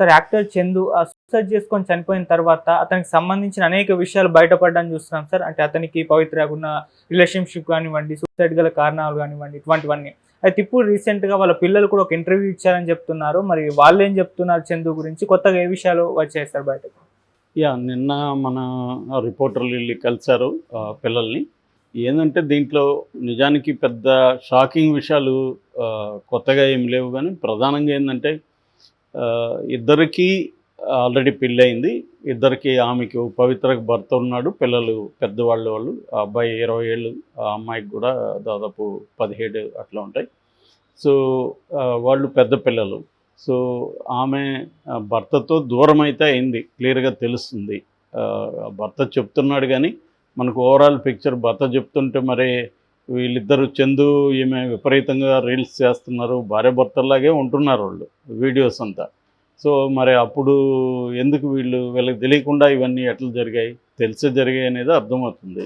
Sir actor Chandu ఆ suicide చేసుకొని చనిపోయిన తర్వాత అతనికి సంబంధించిన అనేక విషయాలు బయటపడడానికి చూస్తున్నాం సార్. అంటే అతనికి పవిత్ర ఉన్న రిలేషన్షిప్ కానివ్వండి సూసైడ్ గల కారణాలు కానివ్వండి ఇటువంటివన్నీ. అయితే ఇప్పుడు రీసెంట్గా వాళ్ళ పిల్లలు కూడా ఒక ఇంటర్వ్యూ ఇచ్చారని చెప్తున్నారు. మరి వాళ్ళు ఏం చెప్తున్నారు చందు గురించి? కొత్తగా ఏ విషయాలు వచ్చాయి సార్ బయటకు? యా నిన్న మన రిపోర్టర్లు వెళ్ళి కలిశారు పిల్లల్ని. ఏంటంటే దీంట్లో నిజానికి పెద్ద షాకింగ్ విషయాలు కొత్తగా ఏం లేవు కానీ ప్రధానంగా ఏంటంటే ఇద్దరికీ ఆల్రెడీ పెళ్ళయింది. ఇద్దరికి ఆమెకి పవిత్రకు భర్త ఉన్నాడు. పిల్లలు పెద్దవాళ్ళు వాళ్ళు. ఆ అబ్బాయి ఇరవై ఏళ్ళు ఆ అమ్మాయికి కూడా దాదాపు పదిహేడు అట్లా ఉంటాయి. సో వాళ్ళు పెద్ద పిల్లలు. సో ఆమె భర్తతో దూరం అయితే అయింది. క్లియర్గా తెలుస్తుంది. భర్త చెప్తున్నాడు కానీ మనకు ఓవరాల్ పిక్చర్ భర్త చెప్తుంటే మరి వీళ్ళిద్దరు చందు ఈమె విపరీతంగా రీల్స్ చేస్తున్నారు భార్య భర్తల్లాగే ఉంటున్నారు వాళ్ళు వీడియోస్ అంతా. సో మరి అప్పుడు ఎందుకు వీళ్ళు వీళ్ళకి తెలియకుండా ఇవన్నీ ఎట్లా జరిగాయి తెలిసే జరిగాయి అనేది అర్థమవుతుంది.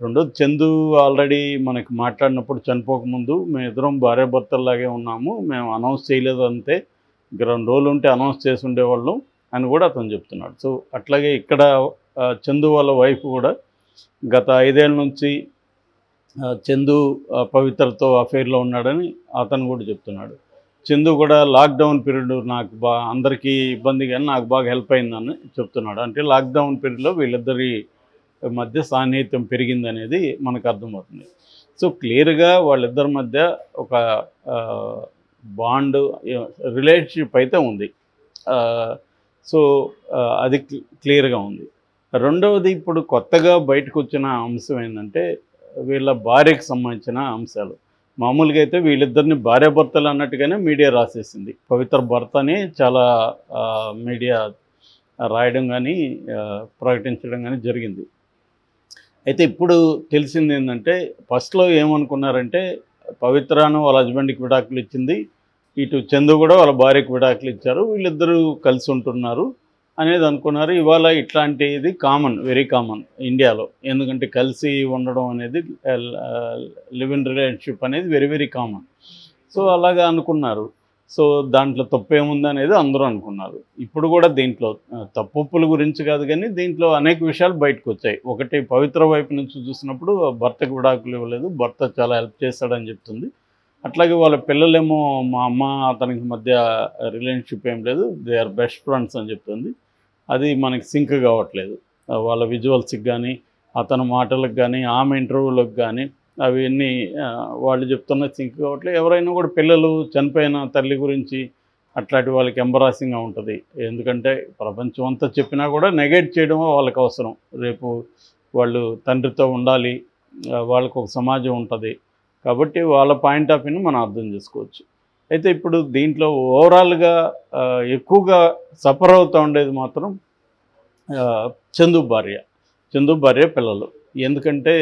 రెండోది చందు ఆల్రెడీ మనకి మాట్లాడినప్పుడు చనిపోకముందు మేము ఇద్దరం భార్య భర్తల్లాగే ఉన్నాము మేము అనౌన్స్ చేయలేదు అంతే రెండు రోజులు ఉంటే అనౌన్స్ చేసి ఉండేవాళ్ళం అని కూడా అతను చెప్తున్నాడు. సో అట్లాగే ఇక్కడ చందు వాళ్ళ వైఫ్ కూడా గత ఐదేళ్ళ నుంచి చందు పవిత్రతో అఫైర్లో ఉన్నాడని అతను కూడా చెప్తున్నాడు. చందు కూడా లాక్డౌన్ పీరియడ్ నాకు బా అందరికీ ఇబ్బంది కానీ నాకు బాగా హెల్ప్ అయిందని చెప్తున్నాడు. అంటే లాక్డౌన్ పీరియడ్లో వీళ్ళిద్దరి మధ్య సాన్నిహిత్యం పెరిగిందనేది మనకు అర్థమవుతుంది. సో క్లియర్గా వాళ్ళిద్దరి మధ్య ఒక బాండ్ రిలేషన్షిప్ అయితే ఉంది. సో అది క్లియర్గా ఉంది. రెండవది ఇప్పుడు కొత్తగా బయటకు వచ్చిన అంశం ఏంటంటే వీళ్ళ భార్యకు సంబంధించిన అంశాలు. మామూలుగా అయితే వీళ్ళిద్దరిని భార్యాభర్తలు అన్నట్టుగానే మీడియా రాసేసింది. పవిత్ర భర్త అని చాలా మీడియా రాయడం కానీ ప్రకటించడం కానీ జరిగింది. అయితే ఇప్పుడు తెలిసింది ఏంటంటే ఫస్ట్లో ఏమనుకున్నారంటే పవిత్రను వాళ్ళ హస్బెండ్కి విడాకులు ఇచ్చింది. ఇటు చందు కూడా వాళ్ళ భార్యకు విడాకులు ఇచ్చారు. వీళ్ళిద్దరూ కలిసి ఉంటున్నారు. అనేది అనుకున్నారు. ఇవాళ ఇట్లాంటిది కామన్ వెరీ కామన్ ఇండియాలో. ఎందుకంటే కలిసి ఉండడం అనేది లివ్ ఇన్ రిలేషన్షిప్ అనేది వెరీ వెరీ కామన్ సో అలాగా అనుకున్నారు. సో దాంట్లో తప్పేముంది అనేది అందరూ అనుకున్నారు. ఇప్పుడు కూడా దీంట్లో ఆ, తప్పుల గురించి కాదు కానీ దీంట్లో అనేక విషయాలు బయటకు వచ్చాయి ఒకటి పవిత్ర వైపు నుంచి చూసినప్పుడు భర్తకు విడాకులు ఇవ్వలేదు భర్త చాలా హెల్ప్ చేస్తాడని చెప్తుంది. అట్లాగే వాళ్ళ పిల్లలేమో మా అమ్మ అతనికి మధ్య రిలేషన్షిప్ ఏం లేదు దే ఆర్ బెస్ట్ ఫ్రెండ్స్ అని చెప్తుంది. అది మనకి సింక్ కావట్లేదు. వాళ్ళ విజువల్స్కి కానీ అతని మాటలకు కానీ ఆమె ఇంటర్వ్యూలకు కానీ అవన్నీ వాళ్ళు చెప్తున్న సింక్ కావట్లేదు. ఎవరైనా కూడా పిల్లలు చనిపోయిన తల్లి గురించి అట్లాంటి వాళ్ళకి ఎంబరాసింగ్గా ఉంటుంది. ఎందుకంటే ప్రపంచం అంతా చెప్పినా కూడా నెగెట్ చేయడం వాళ్ళకి అవసరం. రేపు వాళ్ళు తండ్రితో ఉండాలి వాళ్ళకు ఒక సమాజం ఉంటుంది. కాబట్టి వాళ్ళ పాయింట్ ఆఫ్ వ్యూని మనం అర్థం చేసుకోవచ్చు. అయితే ఇప్పుడు దీంట్లో ఓవరాల్గా ఎక్కువగా సఫర్ అవుతూ ఉండేది మాత్రం చందు భార్య. చందు భార్య పిల్లలు. ఎందుకంటే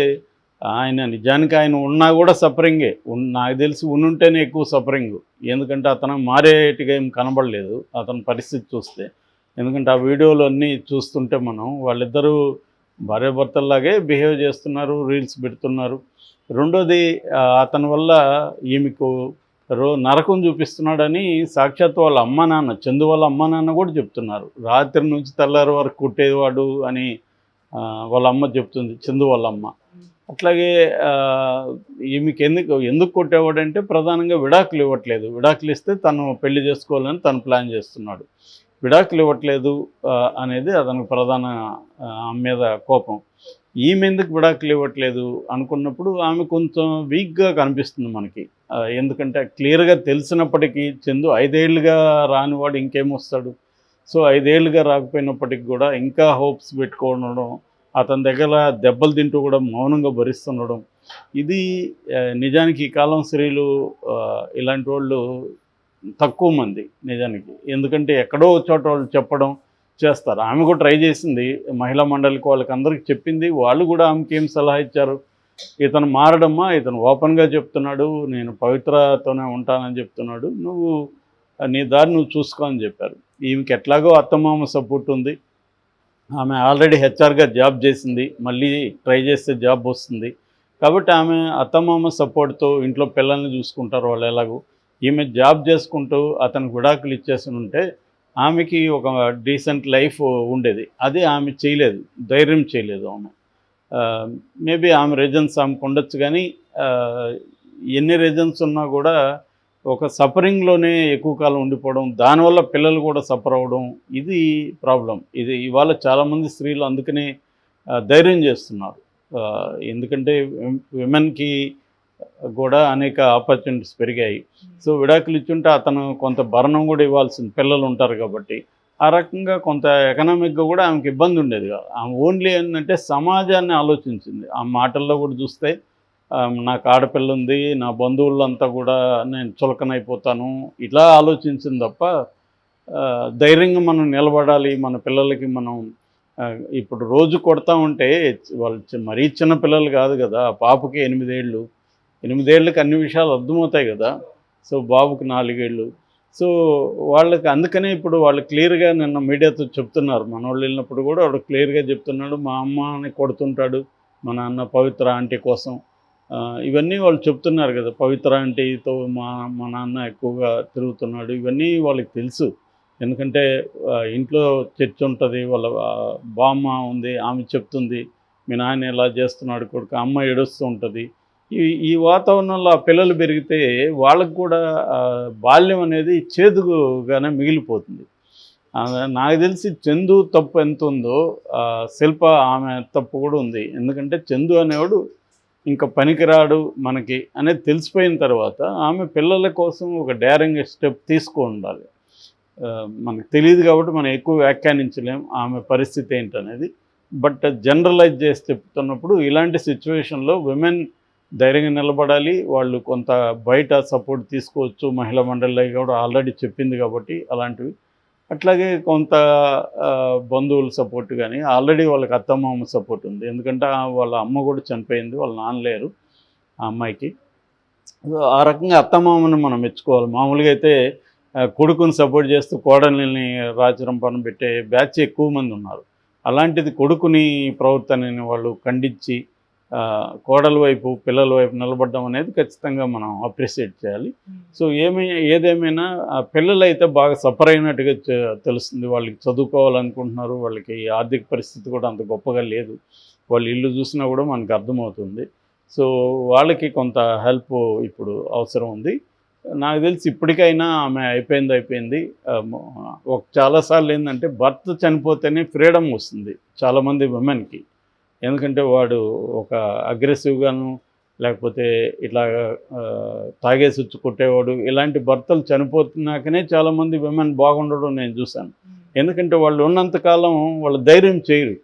ఆయన నిజానికి ఆయన ఉన్నా కూడా సఫరింగే. నాకు తెలిసి ఉండుంటేనే ఎక్కువ సఫరింగ్. ఎందుకంటే అతను మారేటిగా ఏం కనబడలేదు అతని పరిస్థితి చూస్తే. ఎందుకంటే ఆ వీడియోలు అన్నీ చూస్తుంటే మనం వాళ్ళిద్దరూ భార్యాభర్తల్లాగే బిహేవ్ చేస్తున్నారు రీల్స్ పెడుతున్నారు. రెండోది అతని వల్ల ఈమెకు రో నరకం చూపిస్తున్నాడని సాక్షాత్ వాళ్ళ అమ్మ నాన్న చందు వాళ్ళ అమ్మ నాన్న కూడా చెప్తున్నారు. రాత్రి నుంచి తెల్లారి వరకు కుట్టేవాడు అని వాళ్ళ అమ్మ చెప్తుంది చందు వాళ్ళ అమ్మ. అట్లాగే ఈమెకి ఎందుకు ఎందుకు కొట్టేవాడంటే ప్రధానంగా విడాకులు ఇవ్వట్లేదు. విడాకులు ఇస్తే తను పెళ్ళి చేసుకోవాలని తను ప్లాన్ చేస్తున్నాడు. విడాకులు ఇవ్వట్లేదు అనేది అతనికి ప్రధాన ఆమె మీద కోపం. ఈమె ఎందుకు విడాకులు ఇవ్వట్లేదు అనుకున్నప్పుడు ఆమె కొంచెం వీక్గా కనిపిస్తుంది మనకి. ఎందుకంటే క్లియర్గా తెలిసినప్పటికీ చందు ఐదేళ్ళుగా రానివాడు ఇంకేమొస్తాడు? సో ఐదేళ్ళుగా రాకపోయినప్పటికి కూడా ఇంకా హోప్స్ పెట్టుకోవడం అతని దగ్గర దెబ్బలు తింటూ కూడా మౌనంగా భరిస్తుండడం ఇది నిజానికి ఈ కాలం స్త్రీలు ఇలాంటి వాళ్ళు తక్కువ మంది నిజానికి. ఎందుకంటే ఎక్కడో చోట వాళ్ళు చెప్పడం చేస్తారు. ఆమె కూడా ట్రై చేసింది. మహిళా మండలికి వాళ్ళకి అందరికి చెప్పింది. వాళ్ళు కూడా ఆమెకి ఏం సలహా ఇచ్చారు? ఇతను మారడమ్మా ఇతను ఓపెన్గా చెప్తున్నాడు నేను పవిత్రతోనే ఉంటానని చెప్తున్నాడు. నువ్వు నీ దారి నువ్వు చూసుకో అని చెప్పారు. ఈమెకి ఎట్లాగో అత్తమామ సపోర్ట్ ఉంది. ఆమె ఆల్రెడీ హెచ్ఆర్గా జాబ్ చేసింది. మళ్ళీ ట్రై చేస్తే జాబ్ వస్తుంది. కాబట్టి ఆమె అత్తమామ సపోర్ట్తో ఇంట్లో పిల్లల్ని చూసుకుంటారు వాళ్ళు ఎలాగో. ఈమె జాబ్ చేసుకుంటూ అతనికి విడాకులు ఇచ్చేసి ఉంటే ఆమెకి ఒక డీసెంట్ లైఫ్ ఉండేది. అది ఆమె చేయలేదు. ధైర్యం చేయలేదు ఆమె. మేబీ ఆమె రీజన్స్ ఆమెకు ఉండొచ్చు కానీ ఎన్ని రీజన్స్ ఉన్నా కూడా ఒక సఫరింగ్లోనే ఎక్కువ కాలం ఉండిపోవడం దానివల్ల పిల్లలు కూడా సఫర్ అవ్వడం ఇది ప్రాబ్లం ఇది ఇవాళ చాలామంది స్త్రీలు అందుకనే ధైర్యం చేస్తున్నారు. ఎందుకంటే విమెన్కి కూడా అనేక ఆపర్చునిటీస్ పెరిగాయి. సో విడాకులు ఇచ్చుంటే అతను కొంత భరణం కూడా ఇవ్వాల్సింది పిల్లలు ఉంటారు కాబట్టి ఆ రకంగా కొంత ఎకనామిక్గా కూడా ఆమెకి ఇబ్బంది ఉండేది కాదు. ఆమె ఓన్లీ ఏంటంటే సమాజాన్ని ఆలోచించింది. ఆ మాటల్లో కూడా చూస్తే నాకు ఆడపిల్ల ఉంది నా బంధువులంతా కూడా నేను చులకనైపోతాను ఇలా ఆలోచించింది తప్ప ధైర్యంగా మనం నిలబడాలి మన పిల్లలకి మనం ఇప్పుడు రోజు కొడతా ఉంటే వాళ్ళు మరీ చిన్న పిల్లలు కాదు కదా ఆ పాపకి ఎనిమిదేళ్ళు ఎనిమిదేళ్ళకి అన్ని విషయాలు అర్థమవుతాయి కదా. సో బాబుకి నాలుగేళ్ళు. సో వాళ్ళకి అందుకనే ఇప్పుడు వాళ్ళు క్లియర్గా నిన్న మీడియాతో చెప్తున్నారు. మన వాళ్ళు వెళ్ళినప్పుడు కూడా వాడు క్లియర్గా చెప్తున్నాడు. మా అమ్మని కొడుతుంటాడు మా నాన్న పవిత్ర ఆంటీ కోసం. ఇవన్నీ వాళ్ళు చెప్తున్నారు కదా. పవిత్ర ఆంటీతో మా మా నాన్న ఎక్కువగా తిరుగుతున్నాడు. ఇవన్నీ వాళ్ళకి తెలుసు. ఎందుకంటే ఇంట్లో చర్చ ఉంటుంది వాళ్ళ బామ్మ ఉంది ఆమె చెప్తుంది మీ నాయన ఎలా చేస్తున్నాడు కొడుకు అమ్మ ఏడుస్తూ ఉంటుంది. ఈ ఈ వాతావరణంలో ఆ పిల్లలు పెరిగితే వాళ్ళకు కూడా బాల్యం అనేది చేదుగానే మిగిలిపోతుంది. నాకు తెలిసి చందు తప్పు ఎంత ఉందో శిల్ప ఆమె తప్పు కూడా ఉంది. ఎందుకంటే చందు అనేవాడు ఇంకా పనికిరాడు మనకి అనేది తెలిసిపోయిన తర్వాత ఆమె పిల్లల కోసం ఒక డేరింగ్ స్టెప్ తీసుకో ఉండాలి. మనకు తెలియదు కాబట్టి మనం ఎక్కువ వ్యాఖ్యానించలేం ఆమె పరిస్థితి ఏంటనేది. బట్ జనరలైజ్ చేసి చెప్తున్నప్పుడు ఇలాంటి సిచ్యువేషన్లో విమెన్ ధైర్యంగా నిలబడాలి. వాళ్ళు కొంత బయట సపోర్ట్ తీసుకోవచ్చు. మహిళా మండలి కూడా ఆల్రెడీ చెప్పింది కాబట్టి అలాంటివి. అట్లాగే కొంత బంధువుల సపోర్ట్ కానీ ఆల్రెడీ వాళ్ళకి అత్తమామ సపోర్ట్ ఉంది. ఎందుకంటే వాళ్ళ అమ్మ కూడా చనిపోయింది. వాళ్ళ నాన్న లేరు ఆ అమ్మాయికి. ఆ రకంగా అత్తమామని మనం మెచ్చుకోవాలి. మామూలుగా అయితే కొడుకుని సపోర్ట్ చేస్తూ కోడలిని రాచరం పని పెట్టే బ్యాచ్ ఎక్కువ మంది ఉన్నారు. అలాంటిది కొడుకుని ప్రవర్తనని వాళ్ళు ఖండించి కోడల వైపు పిల్లల వైపు నిలబడడం అనేది ఖచ్చితంగా మనం అప్రిషియేట్ చేయాలి. సో ఏమై ఏదేమైనా ఆ పిల్లలు అయితే బాగా సఫర్ అయినట్టుగా తెలుస్తుంది. వాళ్ళకి చదువుకోవాలనుకుంటున్నారు. వాళ్ళకి ఆర్థిక పరిస్థితి కూడా అంత గొప్పగా లేదు. వాళ్ళు ఇల్లు చూసినా కూడా మనకు అర్థమవుతుంది. సో వాళ్ళకి కొంత హెల్ప్ ఇప్పుడు అవసరం ఉంది. నాకు తెలిసి ఇప్పటికైనా ఆమె అయిపోయింది అయిపోయింది. ఒక చాలాసార్లు ఏంటంటే భర్త చనిపోతేనే ఫ్రీడమ్ వస్తుంది. చాలామంది ఉమెన్కి ఎందుకంటే వాడు ఒక అగ్రెసివ్గాను లేకపోతే ఇట్లా తాగేసి వచ్చి కొట్టేవాడు ఇలాంటి భర్తలు చనిపోతున్నాకనే చాలామంది విమెన్ బాగుండడం నేను చూశాను. ఎందుకంటే వాళ్ళు ఉన్నంతకాలం వాళ్ళు ధైర్యం చేయరు.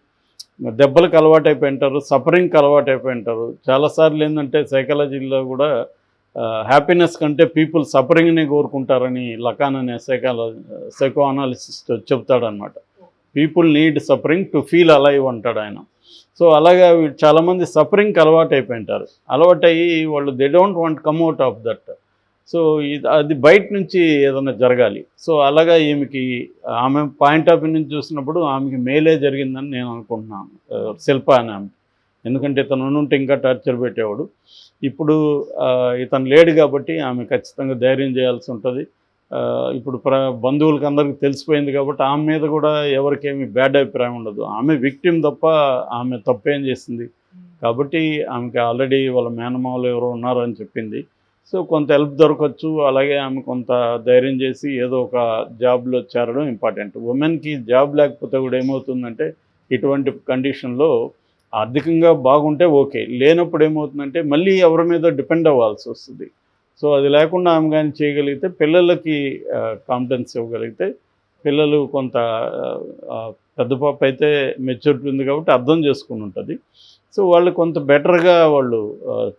దెబ్బలకు అలవాటు అయిపోయి ఉంటారు సఫరింగ్కి అలవాటు అయిపోయి ఉంటారు చాలాసార్లు ఏంటంటే సైకాలజీలో కూడా హ్యాపీనెస్ కంటే పీపుల్ సఫరింగ్ని కోరుకుంటారని లకాన్ అనే సైకాలజీ సైకో అనాలిసిస్ట్ చెప్తాడనమాట people need suffering to feel alive అంటాడు ఆయన. సో అలాగా చాలామంది సఫరింగ్కి అలవాటు అయిపోయింటారు అలవాటు అయ్యి వాళ్ళు they don't want come out of that so ఇది అది బయట నుంచి ఏదైనా జరగాలి. సో అలాగా ఈమెకి ఆమె పాయింట్ ఆఫ్ వ్యూ నుంచి చూసినప్పుడు ఆమెకి మేలే జరిగిందని నేను అనుకుంటున్నాను. శిల్ప అని ఆమె. ఎందుకంటే ఇతను ఉంటే ఇంకా టార్చర్ పెట్టేవాడు. ఇప్పుడు ఇతను లేడు కాబట్టి ఆమె ఖచ్చితంగా ధైర్యం చేయాల్సి ఉంటుంది. ఇప్పుడు ప్ర బంధువులకి అందరికీ తెలిసిపోయింది కాబట్టి ఆమె మీద కూడా ఎవరికేమి బ్యాడ్ అభిప్రాయం ఉండదు. ఆమె విక్టిమ్ తప్ప ఆమె తప్పేం చేసింది. కాబట్టి ఆమెకి ఆల్రెడీ వాళ్ళ మేనమామలు ఎవరో ఉన్నారు అని చెప్పింది. సో కొంత హెల్ప్ దొరకచ్చు. అలాగే ఆమె కొంత ధైర్యం చేసి ఏదో ఒక జాబ్లో చేరడం ఇంపార్టెంట్. ఉమెన్కి జాబ్ లేకపోతే కూడా ఏమవుతుందంటే ఇటువంటి కండిషన్లో ఆర్థికంగా బాగుంటే ఓకే. లేనప్పుడు ఏమవుతుందంటే మళ్ళీ ఎవరి మీద డిపెండ్ అవ్వాల్సి వస్తుంది. సో అది లేకుండా ఆమె కానీ చేయగలిగితే పిల్లలకి కాన్ఫిడెన్స్ ఇవ్వగలిగితే పిల్లలు కొంత పెద్ద పాప అయితే మెచ్యూరిటీ ఉంది కాబట్టి అర్థం చేసుకుని ఉంటుంది. సో వాళ్ళు కొంత బెటర్గా వాళ్ళు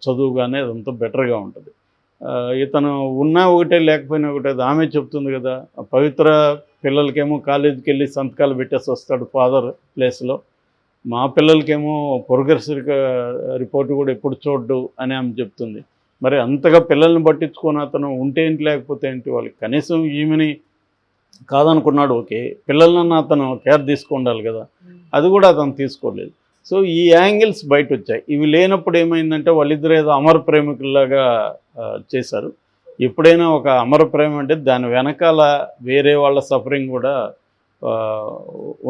చదువుగానే అదంతా బెటర్గా ఉంటుంది. ఇతను ఉన్నా ఒకటే లేకపోయినా ఒకటే అది ఆమె చెప్తుంది కదా. పవిత్ర పిల్లలకేమో కాలేజీకి వెళ్ళి సంతకాలు పెట్టేసి వస్తాడు ఫాదర్ ప్లేస్లో మా పిల్లలకేమో ప్రోగ్రెస్ రిపోర్ట్ కూడా ఎప్పుడు చూడ్డు అని ఆమె చెప్తుంది. మరి అంతగా పిల్లల్ని పట్టించుకొని అతను ఉంటే ఏంటి లేకపోతే ఏంటి వాళ్ళకి కనీసం ఈమెని కాదనుకున్నాడు ఓకే. పిల్లలన్నా అతను కేర్ తీసుకుండాలి కదా. అది కూడా అతను తీసుకోలేదు. సో ఈ యాంగిల్స్ బయట వచ్చాయి ఇవి లేనప్పుడు ఏమైందంటే వాళ్ళిద్దరు ఏదో అమర ప్రేమికుల్లాగా చేశారు. ఎప్పుడైనా ఒక అమర ప్రేమ అంటే దాని వెనకాల వేరే వాళ్ళ సఫరింగ్ కూడా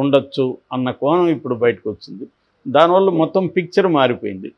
ఉండొచ్చు అన్న కోణం ఇప్పుడు బయటకు వచ్చింది దానివల్ల మొత్తం పిక్చర్ మారిపోయింది.